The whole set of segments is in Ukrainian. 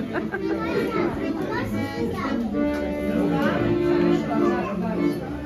Thank you.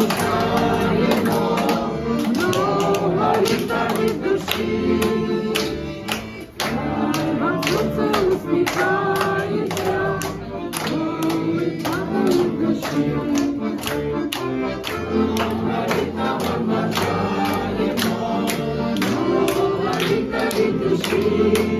Ялинку, ігрушки,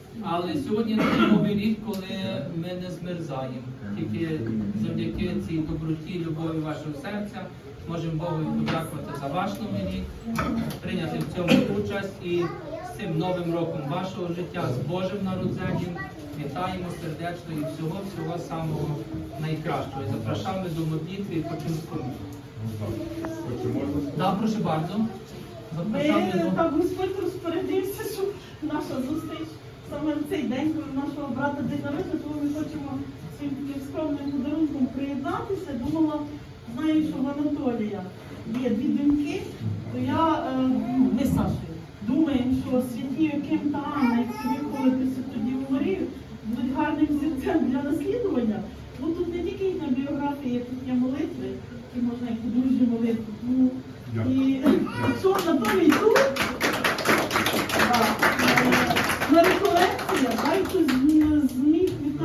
Але сьогодні такий новий рік, коли ми не змерзаємо. Тільки завдяки цій доброті, любові вашого серця можемо Богу подякувати за ваш новий рік, прийняти в цьому участь і з цим новим роком вашого життя, з Божим народженням. Вітаємо сердечно і всього-всього самого найкращого. І запрошуємо до молитви і починку. Да, прошу bardzo. Ми так Господь розпорядився, що наша зустріч саме в цей день, коли нашого брата день народження, тому ми хочемо своїм таким скромним подарунком приєднатися. Думала, знаю, що в Анатолія є дві доньки, то я е, ну, Сашою думаємо, що святі Яким та Анна, як собі виходити тоді у Марію, будуть гарним зірцем для наслідування. Ну тут не тільки їхня біографія, тут є молитви, які можна як подружні молитви. Ну, і що Анатолій тут?